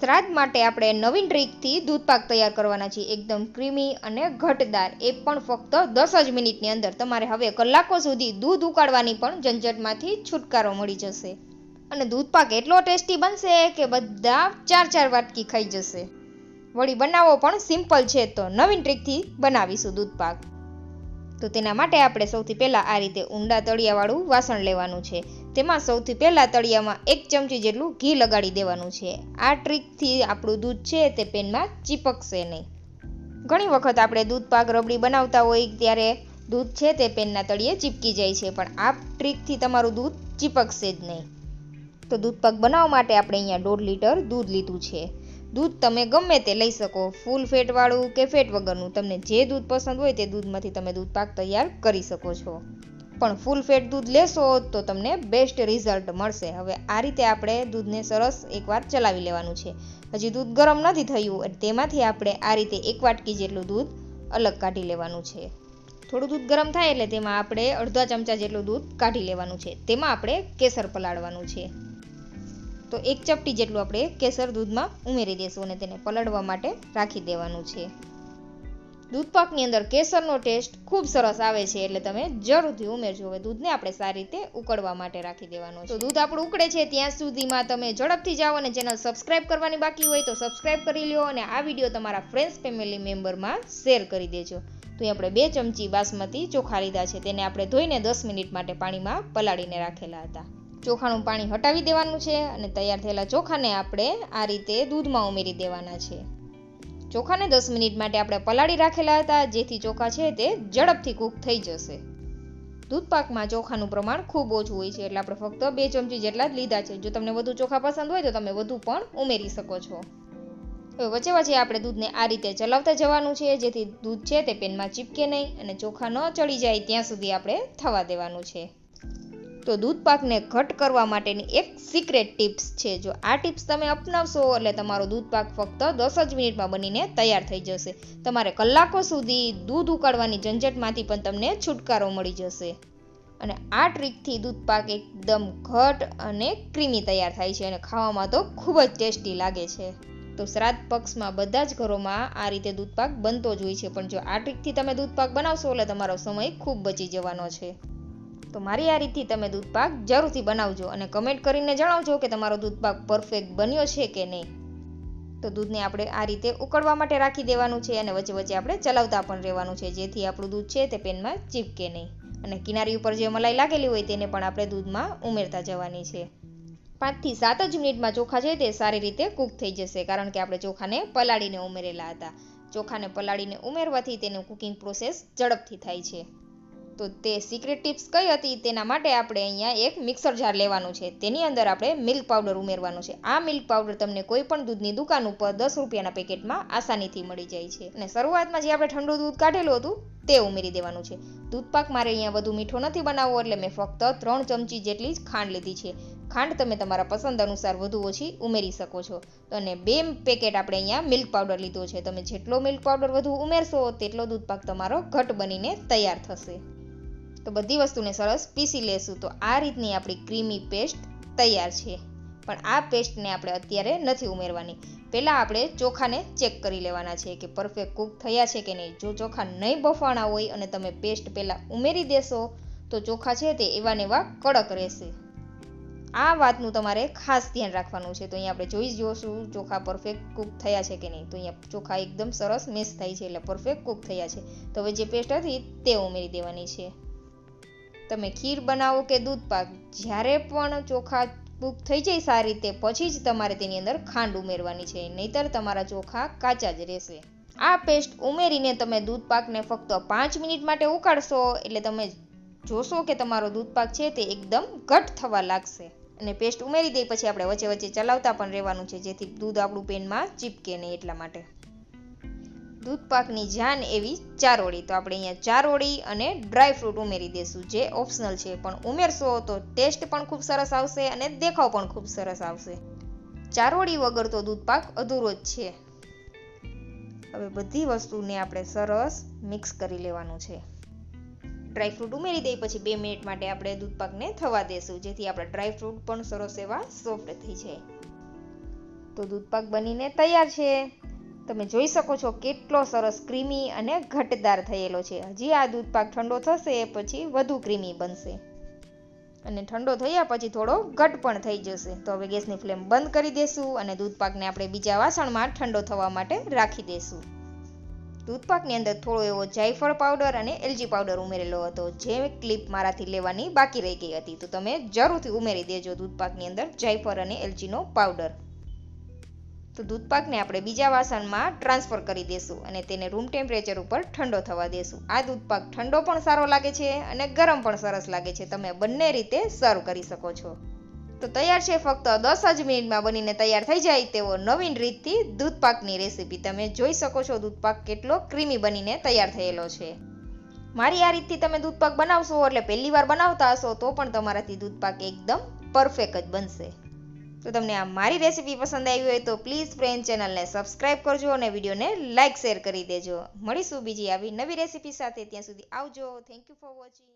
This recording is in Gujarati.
શ્રાદ્ધ માટે આપણે નવીન ટ્રીકથી દૂધપાક તૈયાર કરવાના છીએ. એકદમ ક્રીમી અને ઘટદાર. એ પણ ફક્ત દસ જ મિનિટની અંદર. તમારે હવે કલાકો સુધી દૂધ ઉકાળવાની પણ ઝંઝટમાંથી છુટકારો મળી જશે. અને દૂધપાક એટલો ટેસ્ટી બનશે કે બધા ચાર ચાર વાટકી ખાઈ જશે. વળી બનાવવો પણ સિમ્પલ છે તો નવીન ટ્રીકથી બનાવીશું દૂધપાક. તો તેના માટે આપણે સૌથી પહેલાં આ રીતે ઊંડા તળિયાવાળું વાસણ લેવાનું છે. તેમાં સૌથી પહેલાં તળિયામાં એક ચમચી જેટલું ઘી લગાડી દેવાનું છે. આ ટ્રીકથી આપણું દૂધ છે તે પેનમાં ચીપકશે નહીં. ઘણી વખત આપણે દૂધ પાક રબડી બનાવતા હોય ત્યારે દૂધ છે તે પેનના તળિયે ચીપકી જાય છે, પણ આ ટ્રીકથી તમારું દૂધ ચીપકશે જ નહીં. તો દૂધ પાક બનાવવા માટે આપણે અહીંયા દોઢ લીટર દૂધ લીધું છે. દૂધ તમે ગમે તે લઈ શકો, ફૂલ ફેટવાળું કે ફેટ વગરનું. તમને જે દૂધ પસંદ હોય તે દૂધમાંથી તમે દૂધ પાક તૈયાર કરી શકો છો. પણ ફૂલ ફેટ દૂધ લેશો તો તમને બેસ્ટ રિઝલ્ટ મળશે. હવે આ રીતે આપણે દૂધને સરસ એકવાર ચલાવી લેવાનું છે. હજી દૂધ ગરમ નથી થયું તેમાંથી આપણે આ રીતે એક વાટકી જેટલું દૂધ અલગ કાઢી લેવાનું છે. થોડું દૂધ ગરમ થાય એટલે તેમાં આપણે અડધા ચમચા જેટલું દૂધ કાઢી લેવાનું છે. તેમાં આપણે કેસર પલાળવાનું છે. તો એક ચપટી જેટલું આપણે કેસર દૂધમાં ઉમેરી દઈશું અને તેને પલળવા માટે રાખી દેવાનું છે. દૂધ પાકની અંદર કેસરનો ટેસ્ટ ખૂબ સરસ આવે છે એટલે તમે જરૂરથી ઉમેરજો. હવે દૂધને આપણે સારી રીતે ઉકળવા માટે રાખી દેવાનું તો દૂધ આપણું ઉકળે છે ત્યાં સુધીમાં તમે ઝડપથી જાઓ અને ચેનલ સબસ્ક્રાઇબ કરવાની બાકી હોય તો સબસ્ક્રાઇબ કરી લ્યો અને આ વીડિયો તમારા ફ્રેન્ડ્સ ફેમિલી મેમ્બરમાં શેર કરી દેજો. તો અહીં આપણે બે ચમચી બાસમતી ચોખા લીધા છે. તેને આપણે ધોઈને દસ મિનિટ માટે પાણીમાં પલાળીને રાખેલા હતા. ચોખાનું પાણી હટાવી દેવાનું છે અને તૈયાર થયેલા ચોખાને આપણે આ રીતે દૂધમાં ઉમેરી દેવાના છે. ચોખાને દસ મિનિટ માટે આપણે પલાળી રાખેલા હતા, જેથી ચોખા છે તે ઝડપથી કૂક થઈ જશે. દૂધ પાકમાં ચોખાનું પ્રમાણ ખૂબ ઓછું હોય છે, એટલે આપણે ફક્ત બે ચમચી જેટલા જ લીધા છે. જો તમને વધુ ચોખા પસંદ હોય તો તમે વધુ પણ ઉમેરી શકો છો. હવે વચ્ચે વચ્ચે આપણે દૂધને આ રીતે ચલાવતા જવાનું છે, જેથી દૂધ છે તે પેનમાં ચીપકે નહીં અને ચોખા ન ચડી જાય ત્યાં સુધી આપણે થવા દેવાનું છે. તો દૂધ પાકને ઘટ કરવા માટેની એક સિક્રેટ ટિપ્સ છે. જો આ ટિપ્સ તમે અપનાવશો એટલે તમારો દૂધ પાક ફક્ત દસ જ મિનિટમાં બનીને તૈયાર થઈ જશે. તમારે કલાકો સુધી દૂધ ઉકાળવાની ઝંઝટમાંથી પણ તમને છુટકારો મળી જશે. અને આ ટ્રીકથી દૂધ પાક એકદમ ઘટ અને ક્રીમી તૈયાર થાય છે અને ખાવામાં તો ખૂબ જ ટેસ્ટી લાગે છે. તો શ્રાદ્ધ પક્ષમાં બધા જ ઘરોમાં આ રીતે દૂધપાક બનતો જ હોય છે. પણ જો આ ટ્રીકથી તમે દૂધપાક બનાવશો એટલે તમારો સમય ખૂબ બચી જવાનો છે. તો મારી આ રીતથી તમે દૂધ પાક જરૂરથી બનાવજો અને કમેન્ટ કરીને જણાવજો કે તમારો દૂધ પાક પરફેક્ટ બન્યો છે કે નહીં. તો દૂધને આપણે આ રીતે ઉકળવા માટે રાખી દેવાનું છે અને વચ્ચે વચ્ચે આપણે ચલાવતા પણ રહેવાનું છે, જેથી આપણું દૂધ છે તે પેનમાં ચીપકે નહીં. અને કિનારી ઉપર જે મલાઈ લાગેલી હોય તેને પણ આપણે દૂધમાં ઉમેરતા જવાની છે. પાંચથી સાત જ મિનિટમાં ચોખા છે તે સારી રીતે કૂક થઈ જશે, કારણ કે આપણે ચોખાને પલાળીને ઉમેરેલા હતા. ચોખાને પલાળીને ઉમેરવાથી તેનું કુકિંગ પ્રોસેસ ઝડપથી થાય છે. તો તે સિક્રેટ ટિપ્સ કઈ હતી? તેના માટે આપણે અહીંયા એક મિક્સર જાર લેવાનું છે. તેની અંદર આપણે મિલ્ક પાવડર ઉમેરવાનું છે. આ મિલ્ક પાવડર તમને કોઈ પણ દૂધની દુકાન ઉપર દસ રૂપિયાના પેકેટમાં આસાનીથી મળી જાય છે. અને શરૂઆતમાં જે આપણે ઠંડુ દૂધ કાઢેલું હતું, તે ઉમેરી દેવાનું છે. દૂધ પાક મારે અહીંયા વધુ મીઠો નથી બનાવવો, એટલે મેં ફક્ત ત્રણ ચમચી જેટલી જ ખાંડ લીધી છે. ખાંડ તમે તમારા પસંદ અનુસાર વધુ ઓછી ઉમેરી શકો છો. અને બે પેકેટ આપણે અહીંયા મિલ્ક પાવડર લીધો છે. તમે જેટલો મિલ્ક પાવડર વધુ ઉમેરશો, તેટલો દૂધ પાક તમારો ઘટ બનીને તૈયાર થશે. તો બધી વસ્તુને સરસ પીસી લેશું. તો આ રીતની આપણી ક્રીમી પેસ્ટ તૈયાર છે. પણ આ પેસ્ટને આપણે અત્યારે નથી ઉમેરવાની. પહેલાં આપણે ચોખાને ચેક કરી લેવાના છે કે પરફેક્ટ કૂક થયા છે કે નહીં. જો ચોખા નહીં બફાણા હોય અને તમે પેસ્ટ પહેલાં ઉમેરી દેશો, તો ચોખા છે તે એવા ને એવા કડક રહેશે. આ વાતનું તમારે ખાસ ધ્યાન રાખવાનું છે. તો અહીંયા આપણે જોઈ જોશું ચોખા પરફેક્ટ કૂક થયા છે કે નહીં. તો અહીંયા ચોખા એકદમ સરસ મેસ થાય છે એટલે પરફેક્ટ કૂક થયા છે. તો હવે જે પેસ્ટ હતી તે ઉમેરી દેવાની છે. તમે ખીર બનાવો કે દૂધ પાક, જ્યારે પણ ચોખા કૂક થઈ જાય સારી રીતે, પછી જ તમારે તેની અંદર ખાંડ ઉમેરવાની છે, નહીતર તમારા ચોખા કાચા જ રહેશે. આ પેસ્ટ ઉમેરીને તમે દૂધ પાકને ફક્ત પાંચ મિનિટ માટે ઉકાળશો, એટલે તમે જોશો કે તમારો દૂધ પાક છે તે એકદમ ઘટ થવા લાગશે. અને પેસ્ટ ઉમેરી દઈ પછી આપણે વચ્ચે વચ્ચે ચલાવતા પણ રહેવાનું છે, જેથી દૂધ આપણું પેનમાં ચીપકે નહીં એટલા માટે. દૂધ પાકની જાન એવી ચારોળી. તો આપણે અહીંયા ચારોળી અને ડ્રાય ફ્રૂટ ઉમેરી દઈશું જે ઓપ્શનલ છે. પણ ઉમેરશો તો ટેસ્ટ પણ ખૂબ સરસ આવશે અને દેખાવ પણ ખૂબ સરસ આવશે. ચારોળી વગર તો દૂધ પાક અધૂરો જ છે. હવે બધી વસ્તુને આપણે સરસ મિક્સ કરી લેવાનું છે. ડ્રાય ફ્રૂટ ઉમેરી દઈ પછી બે મિનિટ માટે આપણે દૂધ પાકને થવા દેશું, જેથી આપણા ડ્રાય ફ્રૂટ પણ સરસ એવા સોફ્ટ થઈ જાય. તો દૂધપાક બનીને તૈયાર છે. તમે જોઈ શકો છો કેટલો સરસ ક્રીમી અને ઘટદાર થયેલો છે. હજી આ દૂધપાક ઠંડો થશે એ પછી વધુ ક્રીમી બનશે. અને ઠંડો થયા પછી થોડો ઘટ પણ થઈ જશે. તો હવે ગેસની ફ્લેમ બંધ કરી દેશું અને દૂધપાકને આપણે બીજા વાસણમાં ઠંડો થવા માટે રાખી દેશું. દૂધપાકની અંદર થોડો એવો જાયફળ પાવડર અને એલજી પાવડર ઉમેરેલો હતો. જે ક્લિપ મારાથી લેવાની બાકી રહી ગઈ હતી. તો તમે જરૂરથી ઉમેરી દેજો દૂધપાકની અંદર જાયફળ અને એલચીનો પાવડર. તો દૂધપાકને આપણે બીજા વાસણમાં ટ્રાન્સફર કરી દેશું અને તેને રૂમ ટેમ્પરેચર ઉપર ઠંડો થવા દેશું. આ દૂધપાક ઠંડો પણ સારો લાગે છે અને ગરમ પણ સરસ લાગે છે. તમે બંને રીતે સર્વ કરી શકો છો. તો તૈયાર છે ફક્ત દસ જ મિનિટમાં બનીને તૈયાર થઈ જાય તેવો નવીન રીતથી દૂધપાકની રેસીપી. તમે જોઈ શકો છો દૂધપાક કેટલો ક્રીમી બનીને તૈયાર થયેલો છે. મારી આ રીતથી તમે દૂધપાક બનાવશો એટલે પહેલી વાર બનાવતા હશો તો પણ તમારાથી દૂધપાક એકદમ પરફેક્ટ જ બનશે. તો તમને આ મારી રેસીપી પસંદ આવી હોય તો પ્લીઝ ફ્રેન્ડ ચેનલને સબસ્ક્રાઈબ કરજો અને વિડીયોને લાઇક શેર કરી દેજો. મળીશું બીજી આવી નવી રેસીપી સાથે. ત્યાં સુધી આવજો. Thank you for watching